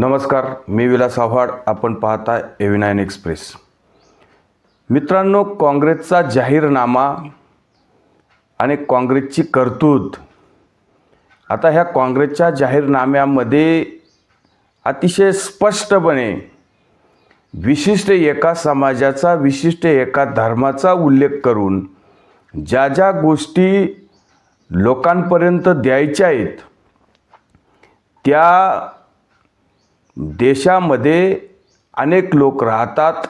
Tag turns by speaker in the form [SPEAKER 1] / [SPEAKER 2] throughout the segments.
[SPEAKER 1] नमस्कार मी विलास आव्हाड. आपण पाहता एव्ही नाईन एक्सप्रेस मित्रांनो काँग्रेसचा जाहीरनामा आणि काँग्रेसची कर्तूत. आता ह्या काँग्रेसच्या जाहीरनाम्यामध्ये अतिशय स्पष्टपणे विशिष्ट एका समाजाचा विशिष्ट एका धर्माचा उल्लेख करून ज्या ज्या गोष्टी लोकांपर्यंत द्यायच्या आहेत त्या देशामध्ये अनेक लोक राहतात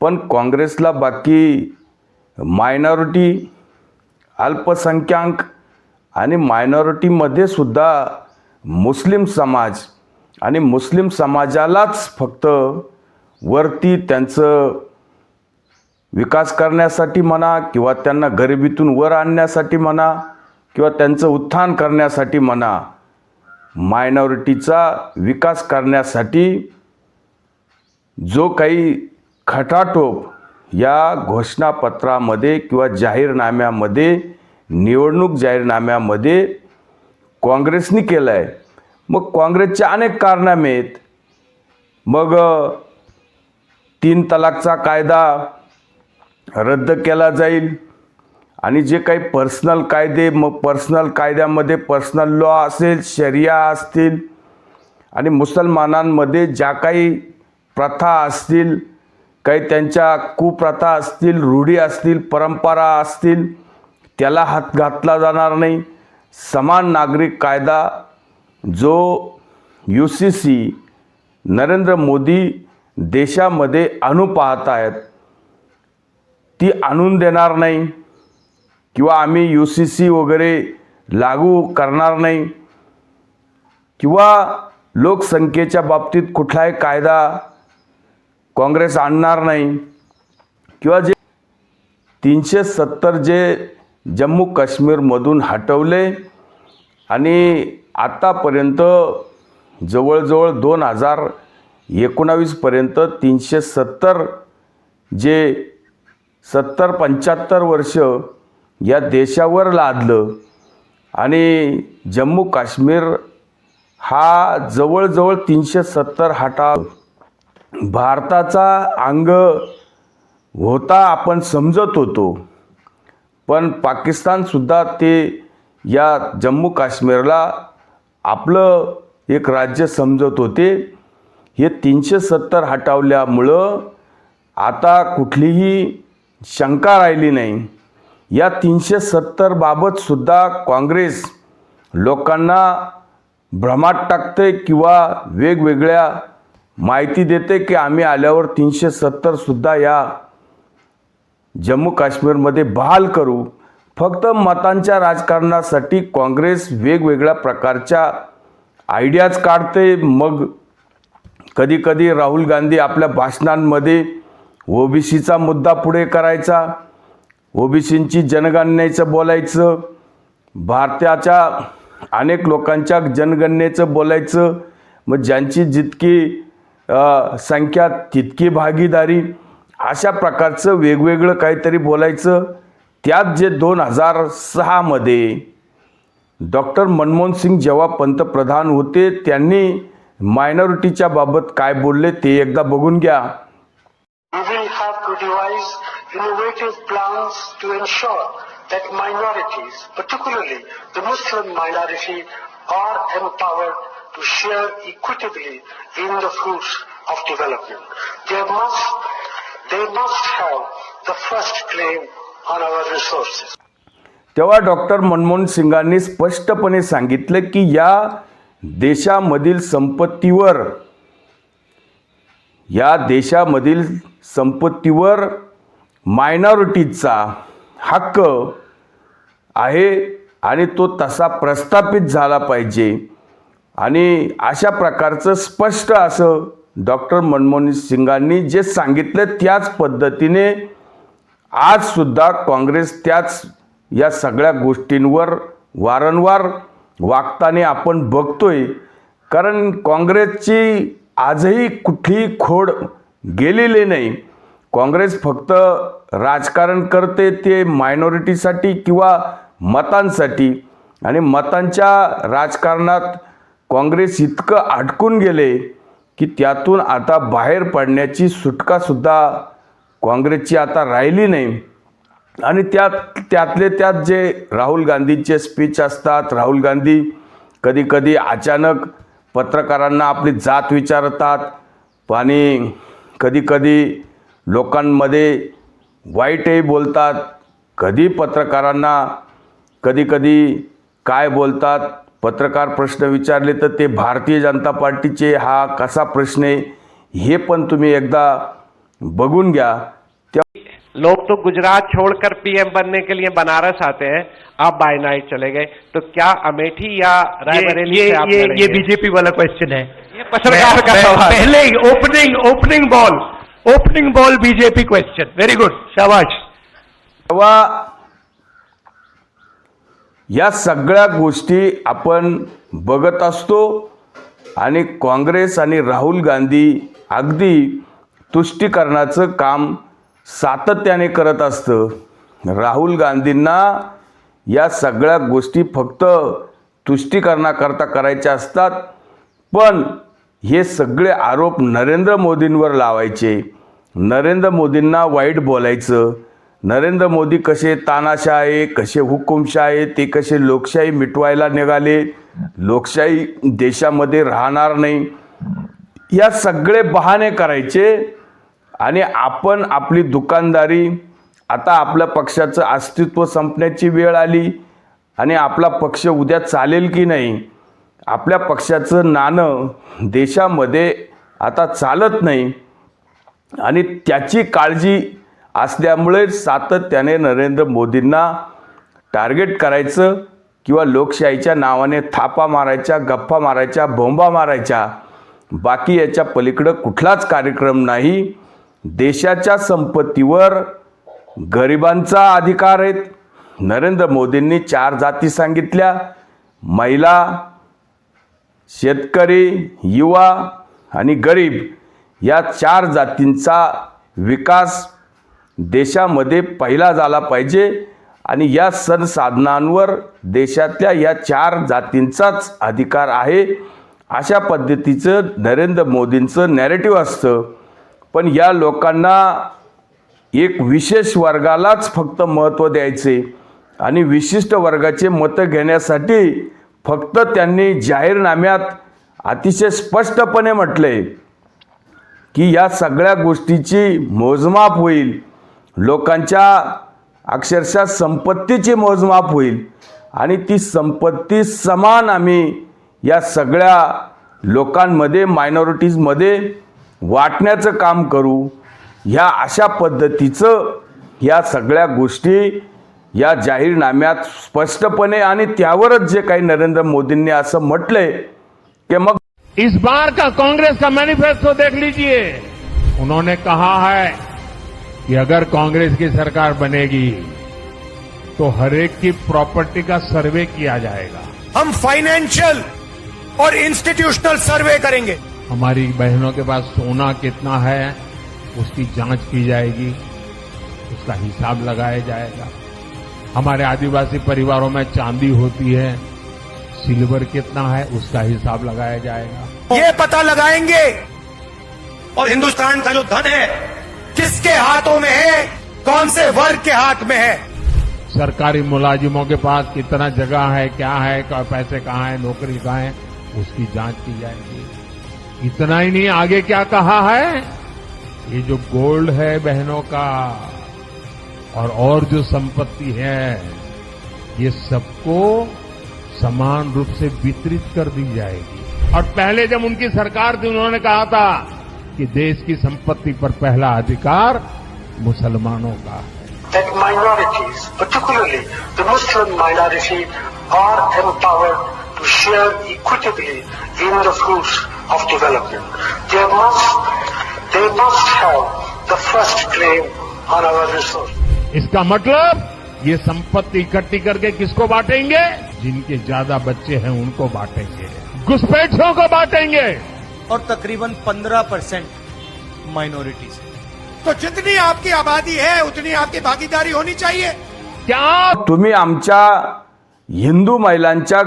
[SPEAKER 1] पण काँग्रेसला बाकी मायनॉरिटी अल्पसंख्याक आणि मायनॉरिटीमध्ये सुद्धा मुस्लिम समाज आणि मुस्लिम समाजालाच फक्त वरती त्यांचं विकास करण्यासाठी म्हणा किंवा त्यांना गरिबीतून वर आणण्यासाठी म्हणा किंवा त्यांचं उत्थान करण्यासाठी म्हणा मायनॉरिटीचा विकास करण्यासाठी जो काही खटाटोप या घोषणापत्रामध्ये किंवा जाहीरनाम्यामध्ये निवडणूक जाहीरनाम्यामध्ये काँग्रेसनी केलं आहे मग काँग्रेसचे अनेक कारनामे आहेत. मग तीन तलाकचा कायदा रद्द केला जाईल. आणि जे काही पर्सनल कायदे मग पर्सनल कायद्यामध्ये पर्सनल लॉ असेल शरिया असतील आणि मुसलमानांमध्ये ज्या काही प्रथा असतील काही त्यांच्या कुप्रथा असतील रूढी असतील परंपरा असतील त्याला हात घातला जाणार नाही. समान नागरिक कायदा जो U C C Narendra Modi देशामध्ये आणू पाहत आहेत ती आणून देणार नाही. किंवा आम्ही यू सी सी वगैरे लागू करणार नाही किंवा लोकसंख्येच्या बाबतीत कुठलाही कायदा काँग्रेस आणणार नाही किंवा जे तीनशे सत्तर जे जम्मू काश्मीरमधून हटवले आणि आत्तापर्यंत जवळजवळ दोन हजार एकोणावीसपर्यंत तीनशे सत्तर जे सत्तर पंच्याहत्तर वर्ष या देशावर लादलं. आणि जम्मू काश्मीर हा जवळजवळ तीनशे सत्तर हाटा भारताचा अंग होता आपण समजत होतो. पण पाकिस्तानसुद्धा ते या जम्मू काश्मीरला आपलं एक राज्य समजत होते. हे तीनशे सत्तर हटवल्यामुळं आता कुठलीही शंका राहिली नाही. या तीनशे सत्तर बाबतसुद्धा काँग्रेस लोकांना भ्रमात टाकते किंवा वेगवेगळ्या माहिती देते की आम्ही आल्यावर तीनशे सत्तरसुद्धा या जम्मू काश्मीरमध्ये बहाल करू. फक्त मतांच्या राजकारणासाठी काँग्रेस वेगवेगळ्या प्रकारच्या आयडियाज काढते. मग कधीकधी राहुल गांधी आपल्या भाषणांमध्ये ओबीसीचा मुद्दा पुढे करायचा. ओबीसींची जनगणनेचं बोलायचं भारताच्या अनेक लोकांच्या जनगणनेचं बोलायचं मग ज्यांची जितकी संख्या तितकी भागीदारी अशा प्रकारचं वेगवेगळं काहीतरी बोलायचं. त्यात जे दोन हजार सहामध्ये डॉक्टर मनमोहन सिंग जेव्हा पंतप्रधान होते त्यांनी मायनॉरिटीच्या बाबत काय बोलले ते एकदा बघून घ्या
[SPEAKER 2] We will have to devise innovative plans to ensure that minorities, particularly the Muslim minority, are empowered to share equitably in the fruits of development. They must, they must have the first claim on our resources.
[SPEAKER 1] तेव्हा doctor Manmohan सिंगांनी स्पष्टपणे सांगितलं की या देशामधील संपत्तीवर या देशामधील संपत्तीवर मायनॉरिटीजचा हक्क आहे आणि तो तसा प्रस्थापित झाला पाहिजे. आणि अशा प्रकारचं स्पष्ट असं डॉक्टर मनमोहन सिंगांनी जे सांगितलं त्याच पद्धतीने आजसुद्धा काँग्रेस त्याच या सगळ्या गोष्टींवर वारंवार वागताना आपण बघतोय. कारण काँग्रेसची आजही कुठलीही खोड गेलेली नाही. काँग्रेस फक्त राजकारण करते ते मायनॉरिटीसाठी किंवा मतांसाठी? आणि मतांच्या राजकारणात काँग्रेस इतकं अडकून गेले की त्यातून आता बाहेर पडण्याची सुटकासुद्धा काँग्रेसची आता राहिली नाही. आणि त्यात त्यातले त्यात जे राहुल गांधींचे स्पीच असतात राहुल गांधी कधी कधी अचानक पत्रकारांना आपली जात विचारतात. आणि कधीकधी कधी लोकांमध्ये वाईटही बोलतात कधी पत्रकारांना कधी कधी काय बोलतात पत्रकार प्रश्न विचारले तर ते भारतीय जनता पार्टीचे हा कसा प्रश्न आहे हे पण तुम्ही एकदा बघून घ्या. त्या
[SPEAKER 3] लोग तो गुजरात छोड़कर पीएम बनने के लिए बनारस आते हैं आप बाय नाइट चले गए तो क्या अमेठी या
[SPEAKER 4] ये
[SPEAKER 3] रायबरेली
[SPEAKER 4] ये
[SPEAKER 3] से आप
[SPEAKER 4] ये, ये
[SPEAKER 3] लड़ेंगे?
[SPEAKER 4] बीजेपी वाला क्वेश्चन है।
[SPEAKER 3] ये पत्रकार का
[SPEAKER 4] मैं- मैं-
[SPEAKER 3] सवाल।
[SPEAKER 4] पहले ही opening opening ball opening ball BJP question very good शाबाश
[SPEAKER 1] तेव्हा या सगळ्या गोष्टी आपण बघत असतो आणि काँग्रेस आणि राहुल गांधी अगदी तुष्टीकरणाचं काम सातत्याने करत असतं. राहुल गांधींना या सगळ्या गोष्टी फक्त तुष्टीकरणाकरता करायच्या असतात. पण हे सगळे आरोप नरेंद्र मोदींवर लावायचे. नरेंद्र मोदींना वाईट बोलायचं. नरेंद्र मोदी कसे तानाशा आहे कसे हुकुमशाह आहे ते कसे लोकशाही मिटवायला निघाले लोकशाही देशामध्ये राहणार नाही. या सगळे बहाणे करायचे आणि आपण आपली दुकानदारी आता आपल्या पक्षाचं अस्तित्व संपण्याची वेळ आली आणि आपला पक्ष उद्या चालेल की नाही आपल्या पक्षाचं नाणं देशामध्ये आता चालत नाही. आणि त्याची काळजी असल्यामुळे सातत्याने नरेंद्र मोदींना टार्गेट करायचं किंवा लोकशाहीच्या नावाने थापा मारायच्या गप्पा मारायच्या बोंबा मारायच्या बाकी याच्या पलीकडं कुठलाच कार्यक्रम नाही. देशाच्या संपत्तीवर गरिबांचा अधिकार आहेत. नरेंद्र मोदींनी चार जाती सांगितल्या. महिला शेतकरी युवा आणि गरीब या चार जातींचा विकास देशामध्ये पहिला झाला पाहिजे आणि या संसाधनांवर देशातल्या या चार जातींचाच अधिकार आहे. अशा पद्धतीचं नरेंद्र मोदींचं नॅरेटिव्ह असतं. पण या लोकांना एक विशेष वर्गालाच फक्त महत्त्व द्यायचे आणि विशिष्ट वर्गाचे मतं घेण्यासाठी फक्त त्यांनी जाहीरनाम्यात अतिशय स्पष्टपणे म्हटले की या सगळ्या गोष्टीची मोजमाप होईल. लोकांच्या अक्षरशः संपत्तीची मोजमाप होईल आणि ती संपत्ती समान आम्ही या सगळ्या लोकांमध्ये मायनॉरिटीजमध्ये वाटण्याचं काम करू. ह्या अशा पद्धतीचं या सगळ्या गोष्टी या जाहीरनाम्यात स्पष्टपणे आणि त्यावरच जे काही नरेंद्र मोदींनी असं म्हटलंय की मग
[SPEAKER 5] इस बार का कांग्रेस का मैनिफेस्टो देख लीजिए। उन्होंने कहा है कि अगर कांग्रेस की सरकार बनेगी तो हर एक की प्रॉपर्टी का सर्वे किया जाएगा।
[SPEAKER 6] हम फाइनेंशियल और इंस्टीट्यूशनल सर्वे करेंगे।
[SPEAKER 5] हमारी बहनों के पास सोना कितना है उसकी जाँच की जाएगी उसका हिसाब लगाया जाएगा। हमारे आदिवासी परिवारों में चांदी होती है सिल्वर कितना है उसका हिसाब लगाया जाएगा।
[SPEAKER 6] ये पता लगाएँगे। और हिंदुस्तान का जो धन है किसके हाथों में है कौन से वर्ग के हाथ में है?
[SPEAKER 5] सरकारी मुलाजिमों के पास कितना जगह है क्या है का पैसे कहाँ है नौकरी कहाँ है उसकी जाँच की जाएगी। इतना ही नहीं आगे क्या कहा है? ये जो गोल्ड है बहनों का और और जो संपत्ति है ये सबको समान रूप से वितरित कर दी जाएगी और पहले जब उनकी सरकार थी उन्होंने कहा था कि देश की संपत्ति पर पहला अधिकार मुसलमानों का है
[SPEAKER 2] that minorities, particularly the Muslim minority, are empowered to share equitably in the fruits of development. They must, they must have the first claim on our resources.
[SPEAKER 5] इसका मतलब ये संपत्ति इकट्ठी करके किसको बांटेंगे? जिनके ज्यादा बच्चे हैं उनको बांटेंगे। घुसपैठियों को बांटेंगे।
[SPEAKER 6] और तकरीबन 15 परसेंट माइनॉरिटीज तो जितनी आपकी आबादी है उतनी आपकी भागीदारी होनी चाहिए।
[SPEAKER 5] क्या?
[SPEAKER 1] तुम्ही आमच्या हिंदू महिलांच्या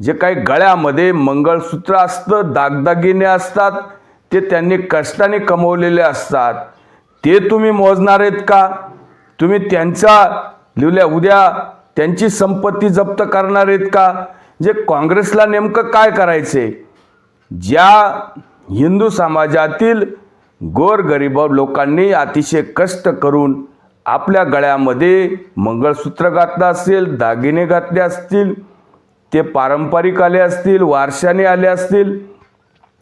[SPEAKER 1] जे काही गळ्यामध्ये मंगळसूत्र असतं दागदागिने असतात ते त्यांनी कष्टाने कमवलेले असतात. ते तुम्ही मोजणार आहेत का? तुम्ही त्यांच्या लिहिल्या उद्या त्यांची संपत्ती जप्त करणार आहेत का? जे काँग्रेसला नेमकं काय करायचे ज्या हिंदू समाजातील गोरगरीब लोकांनी अतिशय कष्ट करून आपल्या गळ्यामध्ये मंगळसूत्र घातलं असेल दागिने घातले असतील ते पारंपरिक आले असतील वारशाने आले असतील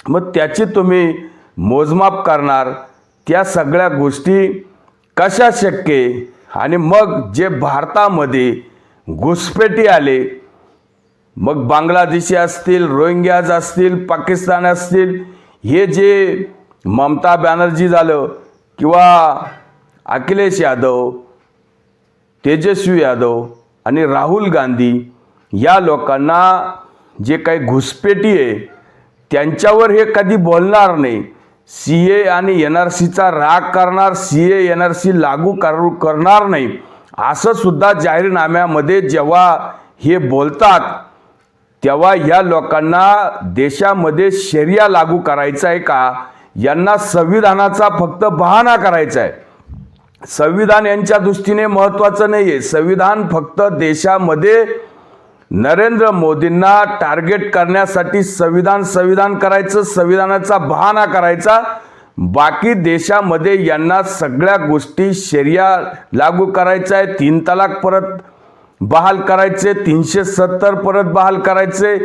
[SPEAKER 1] मग त्याची तुम्ही मोजमाप करणार. त्या सगळ्या गोष्टी कशा शक्य आणि मग जे भारतामध्ये घुसपेटी आले मग बांगलादेशी असतील रोहिंग्याज असतील पाकिस्तान असतील हे जे ममता बॅनर्जी झालं किंवा अखिलेश यादव तेजस्वी यादव आणि राहुल गांधी या लोकांना जे काही घुसपेटी आहे त्यांच्यावर हे कधी बोलणार नाही. सी ए आणि एन आर सीचा राग करणार C A N R C लागू करू करणार नाही. असं सुद्धा जाहीरनाम्यामध्ये जेव्हा हे बोलतात तेव्हा या लोकांना देशामध्ये शर्या लागू करायचा आहे का? यांना संविधानाचा फक्त बहाणा करायचा आहे. संविधान यांच्या दृष्टीने महत्त्वाचं नाही आहे संविधान फक्त देशामध्ये नरेंद्र मोदींना टार्गेट करण्यासाठी संविधान संविधान करायचं संविधानाचा बहाणा करायचा. बाकी देशामध्ये यांना सगळ्या गोष्टी शर्या लागू करायच्या आहे तीन तलाक परत बहाल करायचे तीनशे सत्तर परत बहाल करायचे.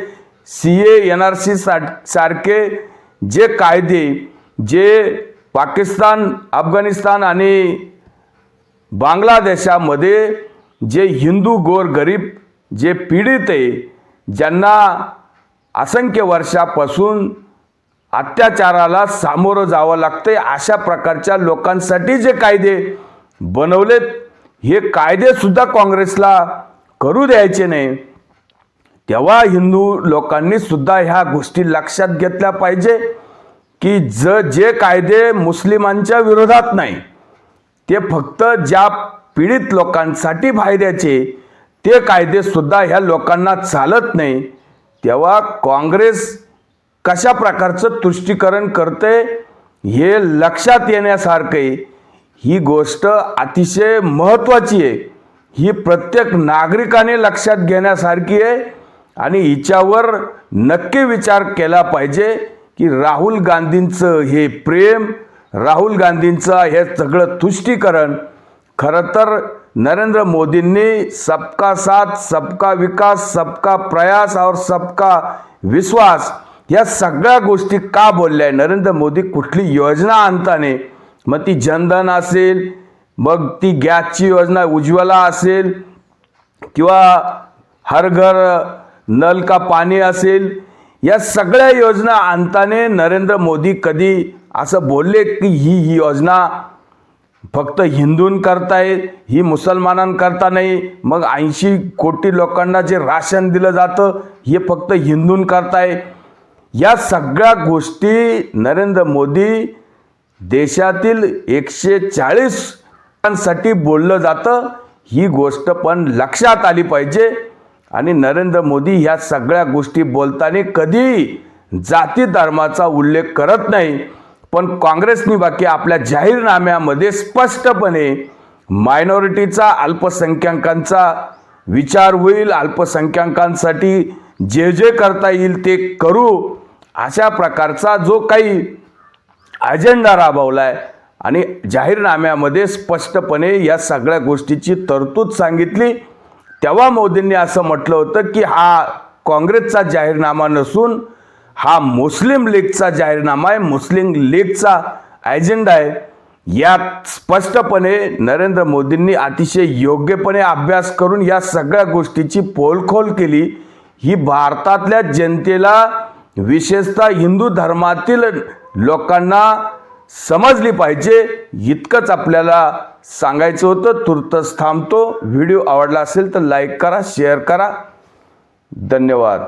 [SPEAKER 1] C A N R C सारखे जे कायदे जे पाकिस्तान अफगाणिस्तान आणि बांगलादेशामध्ये जे हिंदू गोरगरीब जे पीडित आहे ज्यांना असंख्य वर्षापासून अत्याचाराला सामोरं जावं लागतंय अशा प्रकारच्या लोकांसाठी जे कायदे बनवलेत हे कायदेसुद्धा काँग्रेसला करू द्यायचे नाही. तेव्हा हिंदू लोकांनी सुद्धा ह्या गोष्टी लक्षात घेतल्या पाहिजे की ज जे कायदे मुस्लिमांच्या विरोधात नाही ते फक्त ज्या पीडित लोकांसाठी फायद्याचे ते कायदेसुद्धा ह्या लोकांना चालत नाही तेव्हा काँग्रेस कशा प्रकारचं तुष्टीकरण करते हे लक्षात येण्यासारखं आहे ही गोष्ट अतिशय महत्त्वाची आहे. ही प्रत्येक नागरिकाने लक्षात घेण्यासारखी आहे आणि हिच्यावर नक्की विचार केला पाहिजे की राहुल गांधींचं हे प्रेम राहुल गांधींचं हे सगळं तुष्टीकरण खरं तर नरेंद्र मोदींनी सबका साथ सबका विकास सबका प्रयास और सबका विश्वास या सगळ्या गोष्टी का बोलल्या आहे नरेंद्र मोदी कुठली योजना आणताने मग ती जनधन असेल मग ती गॅसची योजना उज्ज्वला असेल किंवा हर घर नल का पाणी असेल या सगळ्या योजना आणताने नरेंद्र मोदी कधी असं बोलले की ही ही योजना फक्त हिंदूंकरताय ही मुसलमानांकरता नाही. मग ऐंशी कोटी लोकांना जे राशन दिलं जातं हे फक्त हिंदूंकरताय या सगळ्या गोष्टी नरेंद्र मोदी देशातील एकशे चाळीससाठी बोललं जातं. ही गोष्ट पण लक्षात आली पाहिजे. आणि नरेंद्र मोदी ह्या सगळ्या गोष्टी बोलताना कधी जाती धर्माचा उल्लेख करत नाही. पण काँग्रेसनी बाकी आपल्या जाहीरनाम्यामध्ये स्पष्टपणे मायनॉरिटीचा अल्पसंख्याकांचा विचार होईल अल्पसंख्याकांसाठी जे जे करता येईल ते करू अशा प्रकारचा जो काही अजेंडा राबवला आहे आणि जाहीरनाम्यामध्ये स्पष्टपणे या सगळ्या गोष्टीची तरतूद सांगितली. तेव्हा मोदींनी असं म्हटलं होतं की हा काँग्रेसचा जाहीरनामा नसून हा मुस्लिम लीगचा जाहीरनामा आहे मुस्लिम लीगचा ॲजेंडा आहे. यात स्पष्टपणे नरेंद्र मोदींनी अतिशय योग्यपणे अभ्यास करून या सगळ्या गोष्टीची पोलखोल केली. ही भारतातल्या जनतेला विशेषतः हिंदू धर्मातील लोकांना समजली पाहिजे इतकंच आपल्याला सांगायचं होतं. तुर्तच थांबतो. व्हिडिओ आवडला असेल तर लाईक करा शेअर करा. धन्यवाद.